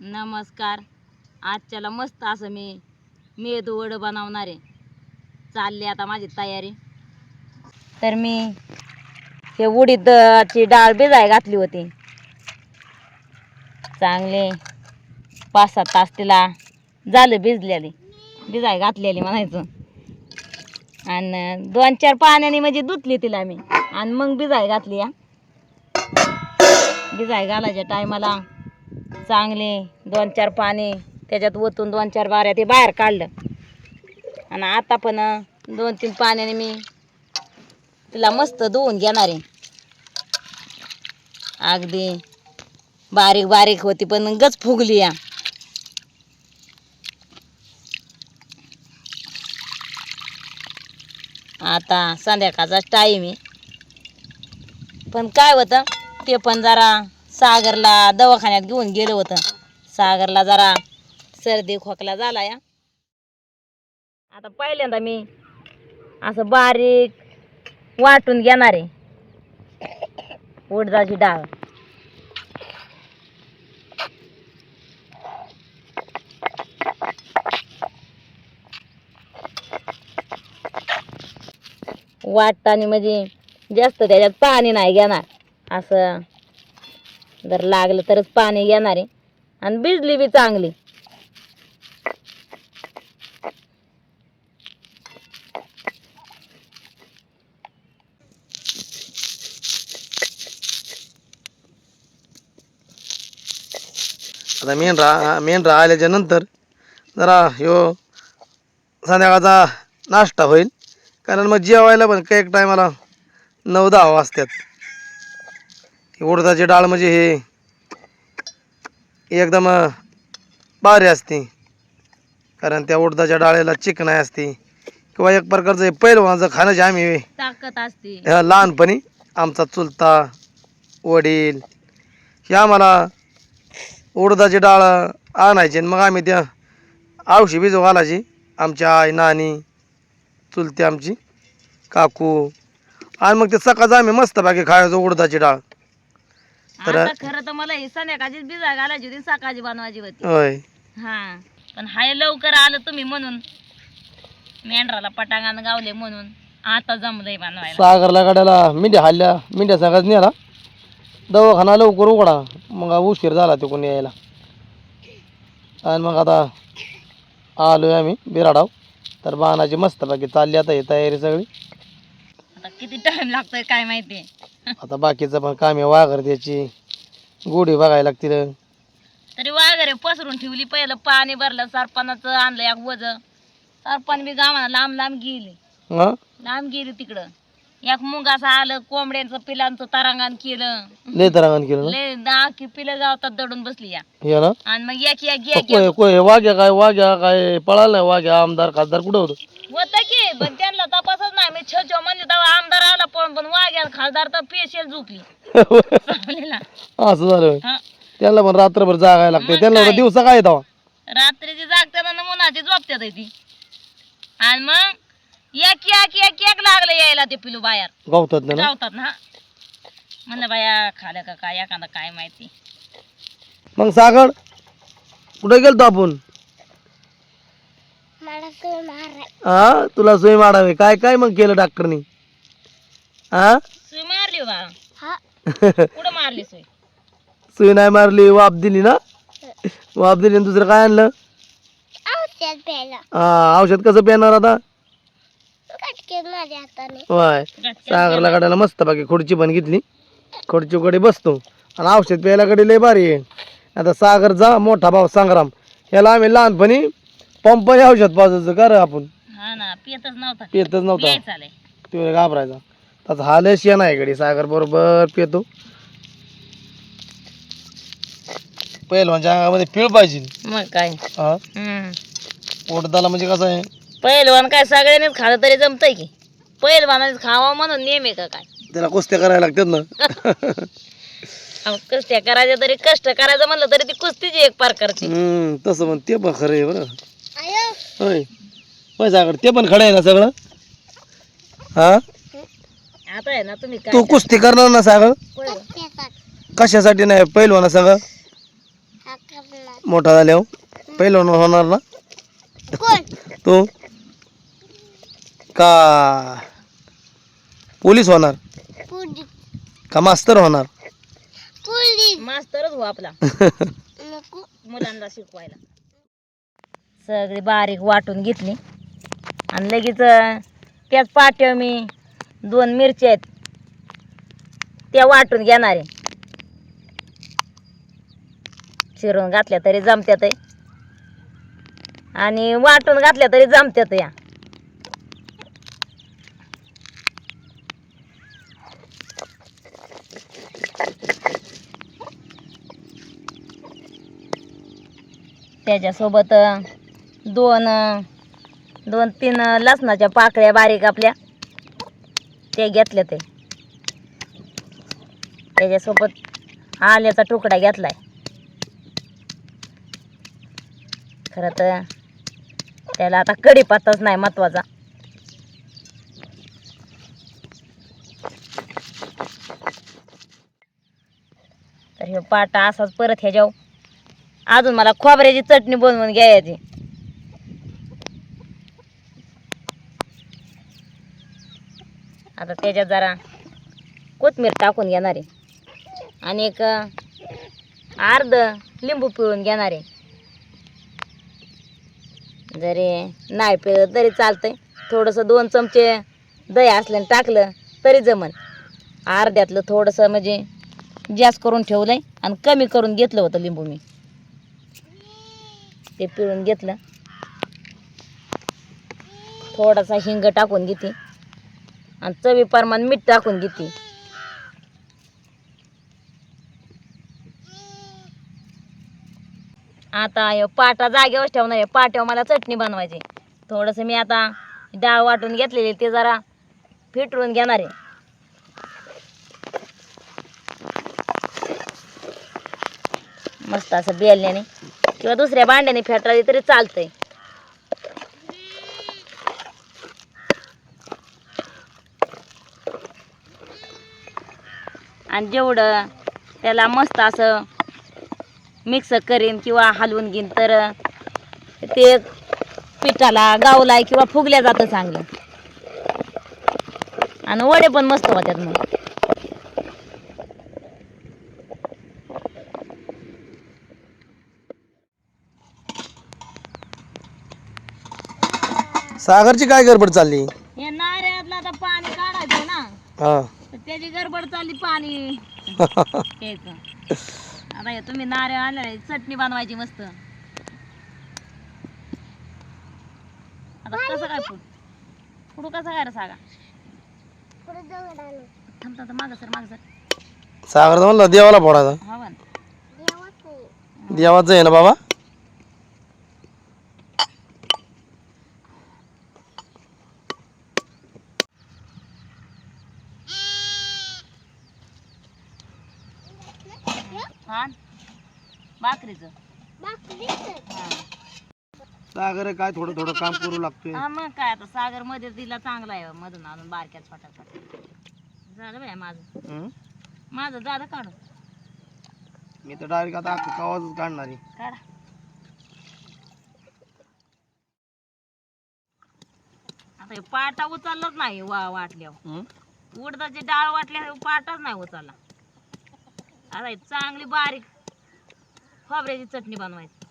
नमस्कार. आजच्याला मस्त असं मी मेदू वडं बनवणार आहे. चालली आता माझी तयारी. तर मी हे उडीदची डाळ भिजाय घातली होती. चांगले. पाच सात तास तिला झालं भिजलेली. भिजाय घातलेली म्हणायचं. आणि दोन चार पाण्याने म्हणजे धुतली तिला मी. आणि मग भिजाय घातली या. भिजाय घालायच्या टायमाला चांगले दोन चार पाणी त्याच्यात ओतून दोन चार बाऱ्या ते बाहेर काढलं. आणि आता पण दोन तीन पाण्याने मी तिला मस्त धुवून घेणार आहे. अगदी बारीक बारीक होती पण गच फुगली या. आता संध्याकाळचाच टाईम आहे. पण काय होतं ते पण जरा सागरला दवाखान्यात घेऊन गेलं होतं. सागरला जरा सर्दी खोकला झाला या आता पहिल्यांदा मी असं बारीक वाटून घेणार आहे. उडदाची डाळ. वाटताना म्हणजे जास्त त्याच्यात पाणी नाही घेणार. असं जर लागलं तरच पाणी घेणार आहे. आणि भिजली बी चांगली. आता मेन रा मेन रा आल्याच्यानंतर जरा ह्यो संध्याकाळचा नाश्ता होईल. कारण मग जेवायला पण काही एक टायमाला नऊ दहा वाजतात. उडदाची डाळ म्हणजे हे एकदम भारी असते. कारण त्या उडदाच्या डाळीला चिकनाई असते. किंवा एक प्रकारचं हे पहिलवानचं खाणं जे आम्ही ताकद असते. ह्या लहानपणी आमचा चुलता वडील हे आम्हाला उडदाची डाळ आणायची आणि मग आम्ही त्या आवशी भिजू घालायची. आमच्या आई नानी चुलती आमची काकू. आणि मग ते सकाळचं आम्ही मस्त बाकी खायचो उडदाची डाळ. तर- आता खरं तर मला ही संध्याकाळचीच भिजा घालायची होती सकाळची बनवायची होती. होय. हा पण हाय लवकर आलं तुम्ही म्हणून. मेंढराला पटांगण गावले म्हणून. आता जमलंय बनवायला. सागरला गाड्याला मिंड्या हल्ल्या मिंड्या सगळ्याच नेला. दवाखाना लवकर उघडा. मग उशीर झाला ते कोणी यायला. आणि मग आता आलोय आम्ही बिराडाव. तर बाणाची मस्त बाकी चालली आता ही तयारी सगळी. आता किती टाइम लागतोय काय माहिती आता बाकीचं पण काम आहे वाघर त्याची. गोडी बघायला लागतील. तरी वाघरे पसरून ठेवली पहिलं पाणी भरलं सरपणाचं आणलं एक वज. सरपण बी गावाला लांब लांब गेली. हा? लांब गेली तिकडं. एक मुंगाचं आलं कोंबड्यांचं पिलांचं तारांगण केलं. लय तरांगण केलं ना? लय दहा की पिलं गावतात दडून बसली या. हे ना? आणि मग एक एक एक कोय कोय वाघ्या काय वाघ्या काय पळाला नाही? वाघ्या आमदार खासदार कुठं होतं? होत की पण त्यांना तपासच नाही. मी छ छ म्हणजे तेव्हा आमदार आला पण पण वाघ्या खासदार तर पेशल झोपली. चावलेला. असं झालं होय. हा. त्यांना पण रात्रभर जागायला लागते मग त्यांना काय? दिवसा काय येतं रात्रीची जागतात आणि उन्हाची झोपतात आहे ती. आणि मग एक एक एक एक लागलं यायला ते पिलू बाहेर. गावतात ना? जावतात ना? म्हणलं बाया खाल्या का काय? एखादा काय माहिती? मग सागर कुठे गेलतो आपण? हा? तुला सोय मारावे. काय काय मग केलं डॉक्टरनी हा? सुई मारली हो. बा कुठं मारली सुई? सुई नाही मारली वाप दिली ना? वाप दिली आणि दुसरं काय आणलं? हा औषध कसं पेणार आता? होय. सागरला काढायला मस्त बाकी खुर्ची पण घेतली. खुर्ची कडे बसतो. आणि औषध प्यायला कडे लय भारी आहे. आता सागरचा मोठा भाऊ संग्राम. याला आम्ही लहानपणी पंपाने औषध पाजायचं का रे आपण? हा ना पियतच नव्हता. पितच नव्हता. तो घाबरायचा. त्याचा हालच शेण आहे गडी सागर बरोबर पितो पहिलवानच्या अंगामध्ये पिळ पाहिजे. मग काय? हा? हम्म. उडदाला म्हणजे कसं आहे? पहिलवान काय सगळ्यांनीच खाल्लं तरी जमतंय की? पहिलवानाच खावा म्हणून नेहमी का काय? त्याला कुस्त्या करायला लागतात ना. अहो, कष्ट करायचं तरी कष्ट करायचं म्हणलं तरी ती कुस्तीची एक प्रकारची. हम्म तसं पण ते पण खरं आहे बरं. होय. होय सागर ते पण खरं आहे ना सगळं? हा? आता आहे ना तुम्ही तू कुस्ती करणार ना सागर. कशासाठी नाही पहिलवाना सगळं मोठा झाल्यावर पहिलं होणार ना? तू? का? पोलीस होणार? का मास्तर होणार? मास्तरच हो आपला. मुलांना शिकवायला. सगळी बारीक वाटून घेतली. आणि लगेच त्याच पाट्यावर मी दोन मिरच्या आहेत त्या वाटून घेणार. आहे चिरून घातल्या तरी जमत्यात आणि वाटून घातल्या तरी जमत्यात या. त्याच्यासोबत दोन दोन तीन लसणाच्या पाकळ्या बारीक आपल्या. ते घेतल्या ते. त्याच्यासोबत आल्याचा तुकडा घेतलाय. खरं तर त्याला आता कढीपत्ताच नाही महत्त्वाचा. तर हे पाटा असाच परत ह्याच्यावर. अजून मला खोबऱ्याची चटणी बनवून घ्यायची. आता त्याच्यात जरा कोथमीर टाकून घेणार आहे. आणि एक अर्ध लिंबू पिळून घेणार आहे. जरी नाही पिळलं तरी चालतंय. थोडंसं दोन चमचे दही असल्याने टाकलं तरी जमन. अर्ध्यातलं थोडंसं म्हणजे जास्त करून ठेवलंय आणि कमी करून घेतलं होतं लिंबू मी. ते पिळून घेतलं. थोडासा हिंग टाकून घेते. आणि चवी प्रमाण मीठ टाकून घेते. आता ह्यो पाटा जागेवर ठेवणार आहे. पाट्यावर मला चटणी बनवायची थोडंसं मी आता डाळ वाटून घेतलेली ते जरा फिटरून घेणार आहे. मस्त असं बेलण्याने किंवा दुसऱ्या भांड्याने फेटाळली तरी चालतंय. आणि जेवढं त्याला मस्त असं मिक्स करीन किंवा हलवून घेईन तर ते पिठाला गावलाय किंवा फुगल्या जातं चांगलं. आणि वडे पण मस्त होत्यात मग. सागरची काय गडबड चालली? हे नाऱ्यातलं आता पाणी काढायचं ना. हा. त्याची गडबड चालली पाणी. आता हे तुम्ही नारळ आणले चटणी बनवायची मस्त. आता कसं काय फूड फुडू कसं काय रे सागा? थांब थांब माग सर माग सर. सागर म्हणलं देवाला फोडायचा. हवा ना देवाचं आहे ना बाबा हा भाकरीचं हा. सागर काय थोडं थोडं काम करू लागतोय. हा मग काय आता सागरमध्ये दिला चांगला आहे मधून अजून बारक्या छोट्या झालं बाय माझं. हं? माझं झालं काढून. मी तर डायरेक्ट आता अख्खा आवाजच काढणार आहे. काढा. आता हे पाटा उचललाच नाही वा वाटल्यावर. हं? उडदाची डाळ वाटल्या पाटाच नाही उचलला. आता हे चांगली बारीक खोबऱ्याची चटणी बनवायची.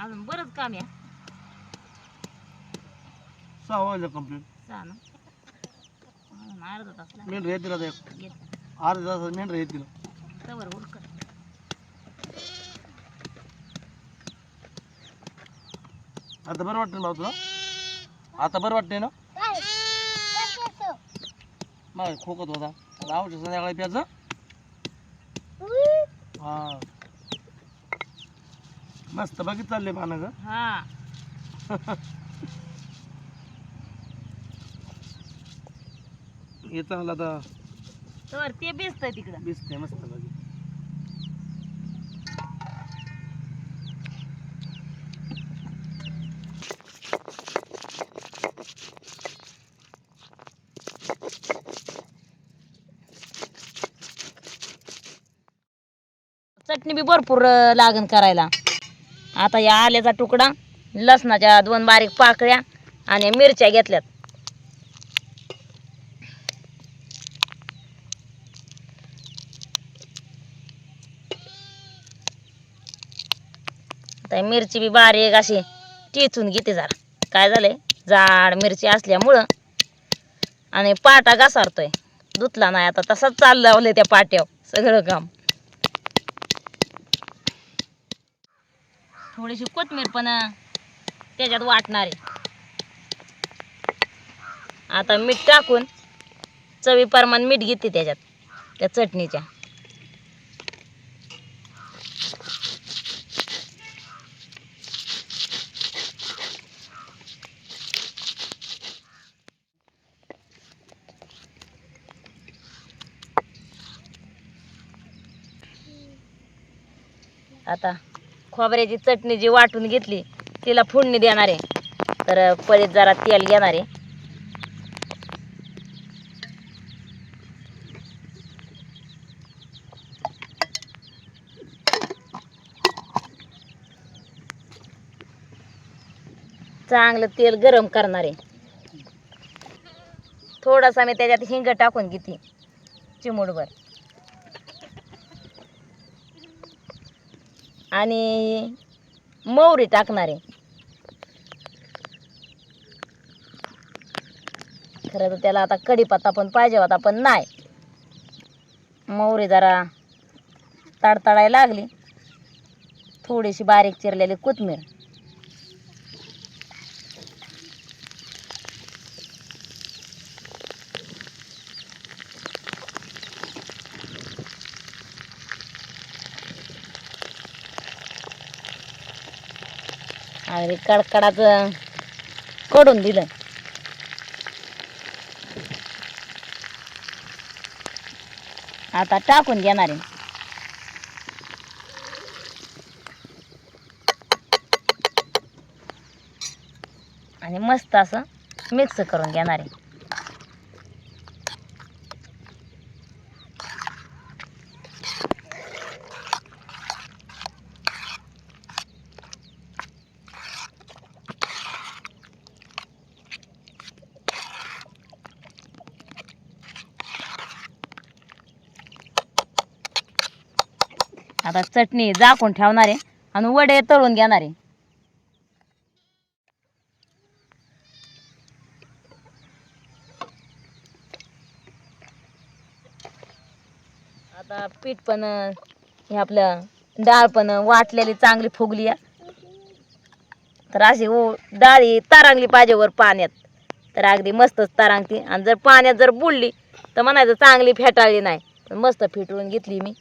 अजून बरंच काम आहे. सहा वाजलं कंप्लीट चा ना? अजून अर्धा तास लागेल. मेंढर येतील आता एक. येत. मेंढर तवर उडकर आता बरं वाटतं ना भाऊ तुला? आता बरं वाटतंय ना? मग खोकत होता. आता आवडतं संध्याकाळी प्यायचं? हा. मस्त बघित चाललंय पानं ग हा. हे चांगलं आता तर ते बेसतंय तिकडं. दिसतंय मस्त बघित चटणी बी भरपूर अं, लागन करायला. आता या आल्याचा तुकडा लसणाच्या दोन बारीक पाकळ्या आणि मिरच्या घेतल्यात. आता मिरची बी बारीक अशी टिचून घेते जरा. काय झालंय? जाड मिरची असल्यामुळं आणि पाटा घसारतोय. धुतला नाही आता. तसाच चाललं त्या पाट्यावर. सगळं काम. थोडीशी कोथमीर पण त्याच्यात वाटणार आहे. आता मीठ टाकून चवी प्रमाण मीठ घेते त्याच्यात त्या चटणीच्या. आता खोबऱ्याची चटणी जी वाटून घेतली तिला फोडणी देणार आहे. तर पळीत जरा तेल घेणार आहे. चांगलं तेल गरम करणार आहे. थोडासा मी त्याच्यात हिंग टाकून घेते चिमूटभर. आणि मोहरी टाकणार. आहे खरं तर त्याला आता कढीपत्ता पण पाहिजे होता पण नाही. मोहरी जरा तडतडायला लागली. थोडीशी बारीक चिरलेली कोथमीर आणि कडकडाचं कडून दिलं आता टाकून घेणार आहे. आणि मस्त असं मिक्स करून घेणार आहे. आता चटणी झाकून ठेवणार आहे आणि वडे तळून घेणार आहे. आता पीठ पण हे आपलं डाळ पण वाटलेली चांगली फुगली तर अशी ओ डाळी तारांगली पाहिजे वर पाण्यात. तर अगदी मस्तच तारांगती. आणि जर पाण्यात जर बुडली तर म्हणायचं चांगली फेटाळली नाही. मस्त फेटळून घेतली मी.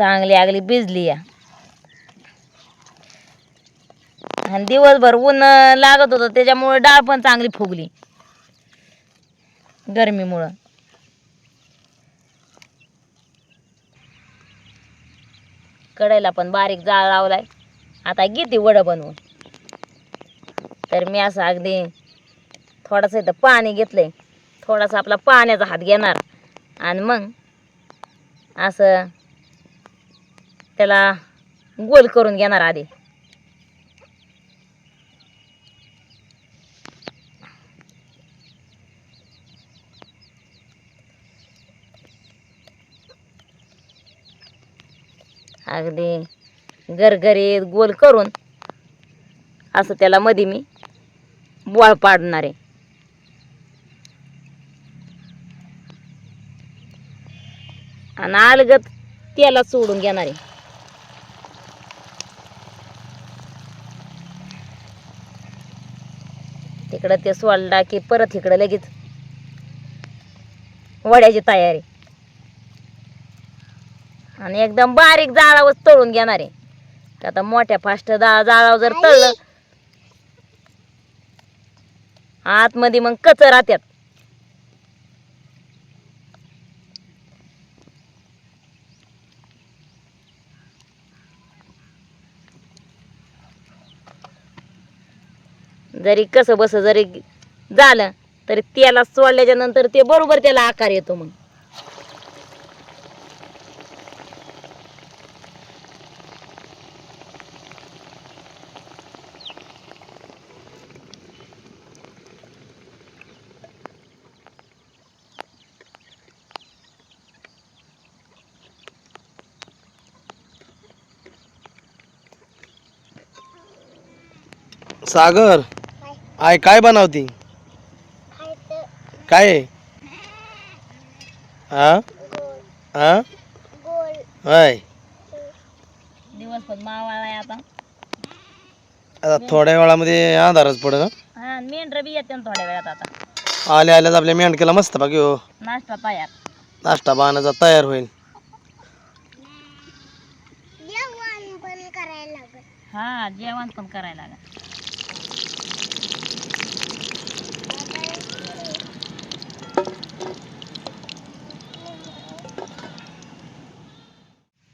चांगली आगली भिजली या. आणि दिवसभर ऊन लागत होतं त्याच्यामुळे डाळ पण चांगली फुगली. गरमीमुळं. कढईला पण बारीक जाळ लावलाय. आता घेते वडं बनवून. तर मी असं अगदी थोडंसं इथं पाणी घेतलंय. थोडासा आपला पाण्याचा हात घेणार. आणि मग असं त्याला गोल करून घेणार आधी. अगदी गरगरीत गोल करून असं त्याला मध्ये मी बोळ पाडणार आहे. आणि अलगत त्याला सोडून घेणार आहे. तिकडं ते सोडला की परत इकडं लगेच वड्याची तयारी. आणि एकदम बारीक जाळावर तळून घेणार आहे. आता मोठ्या फास्ट जाळावर जर तळलं आतमध्ये मग कच राहत्यात. जरी कसं बस जरी झालं तरी त्याला सोडल्याच्या नंतर ते बरोबर त्याला आकार येतो मग. सागर. आय काय बनवती? काय? हा हा होय. दिवस पण मावाळा आहे आता. आता थोड्या वेळामध्ये अंधारच पड ना हा मेंढर बी येते ना थोड्या वेळात आता. आल्या आल्याच आपल्या मेंढकेला मस्त बाकी हो. नाश्ता तयार. नाश्ता बाणाचा तयार होईल. हा जेवण पण करायला लागेल.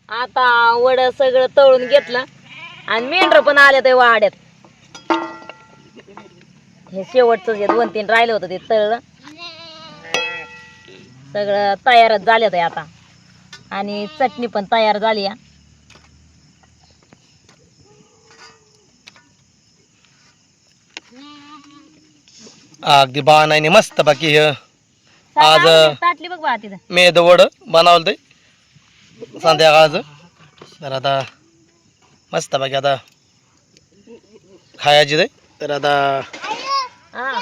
आता वड सगळं तळून घेतलं आणि मेंढर पण आले ते वाड्यात. हे शेवटचं जे दोन तीन राहिलं होतं ते तळलं. सगळं तयारच झालं ते आता. आणि चटणी पण तयार झाली आहे. अगदी बाणाने मस्त बाकी हे. आज ताटली बघ बा तिथं. मेद वड बनवलं ते संध्याकाळचं. तर आता मस्त बाकी आता खायची ते. तर आता हा.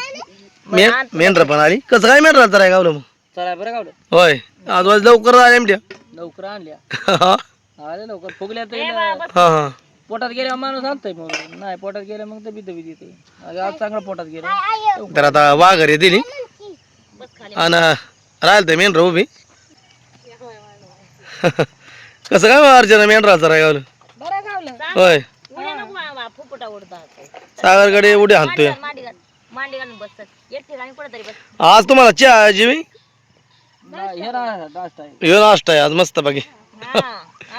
मे मेंढर पण आली. कसं काय मेंढर तर आहे गावलं मग? चला बरं गावलं. होय. आज वाज लवकर आले आमच्या लवकर आणल्या. हा. आले लवकर. फुगल्या तर बस. हा. पोटात गेल्या माणूस आणतोय मग नाही पोटात गेल्या मग तबी तबी देते आज आज चांगलं पोटात गेलं. तर आता वाघरी दिली बस खाली आणि राहिलं ते मेंढर उभी. कसं काय अर्चना मेंढरा तर आहे गावलं बरं गावलं होय. उड्या नको बाबा, फुफुटा उडतात सागरकडे उड्या हाणतोय. आज तुम्हाला चहा जीवी हे नाश्ता आहे ह्यो नाश्ता आहे आज मस्त बाकी हा.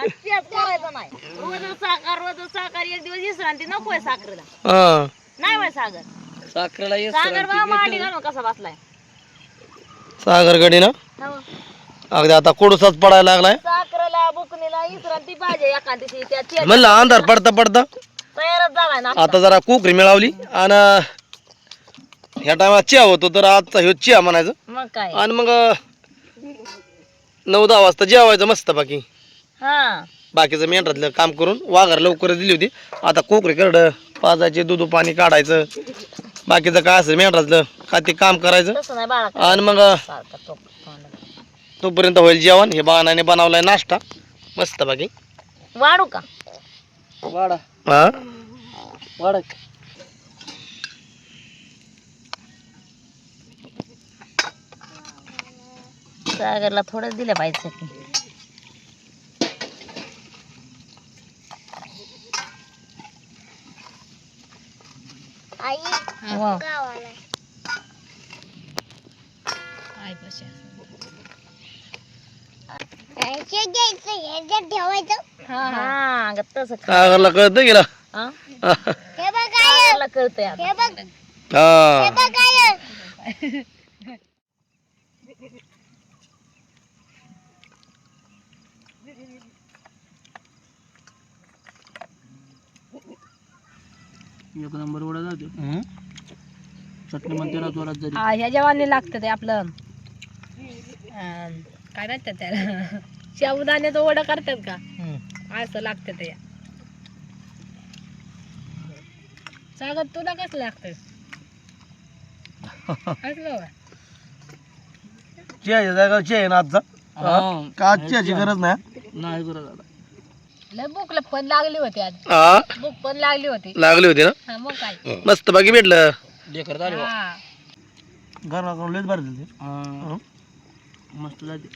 तेच करायचं नाही. रोज साखर रोज साखर एक दिवस विश्रांती नको आहे साखरेला. हा. नाही बाय सागर. साखरेला ये सागर बाबा मांडी घालून कसा बसलाय? सागरकडे ना? हो. अगदी आता कोडसाच पडायला लागलाय. साखरेला बुकणीला विश्रांती पाहिजे एका दिवशी. त्या चे- म्हणलं अंधार पडता पडता. तयारच झालाय ना आता जरा कोकरी मिळवली आणि ह्या टायमाला चिया होतो तर आजचा ह्यो चिया म्हणायचं. मग काय? आणि मग नऊ दहा वाजता जेवायचं मस्त बाकी हा. बाकीचं मेंढरातलं काम करून वाघर लवकर दिली होती. आता कोकरी करडं पाजायचे दूध पाणी काढायचं. बाकीचं काय असेल मेंढरातलं काय ते काम करायचं? तसं नाही बाळा. आणि मग सारखा. तोपर्यंत होईल जेवण. हे बाणाने बनवलाय नाश्ता. मस्त बाकी. वाढू का? वाडा हा? वाडा सागरला थोडं दिलं पाहिजे चटणी हो. हा. अगं तसं खा. सागरला कळतं गेला हा? सागरला कळतंय आता. हा एक नंबर वडा जाते चटणी म्हणते ना जोरात जरी. ह्या जेवणाने लागतं ते आपलं. अं, काय म्हणतात त्याला? शाबुदाण्याचं वडं करतात का? असं लागतं ते. सागर तुला कसं लागतं? असलं का? जागा ना आजचा? हा. का आज चियाची गरज नाही? नाही बरं दादा लय पण लागली होती आज. हा भूक पण लागली होती. लागली होती ना? हा मग काय? मस्त बाकी भेटलं? लेकर हा. गरमा करून लयच बरं झाली हा. मस्त जाते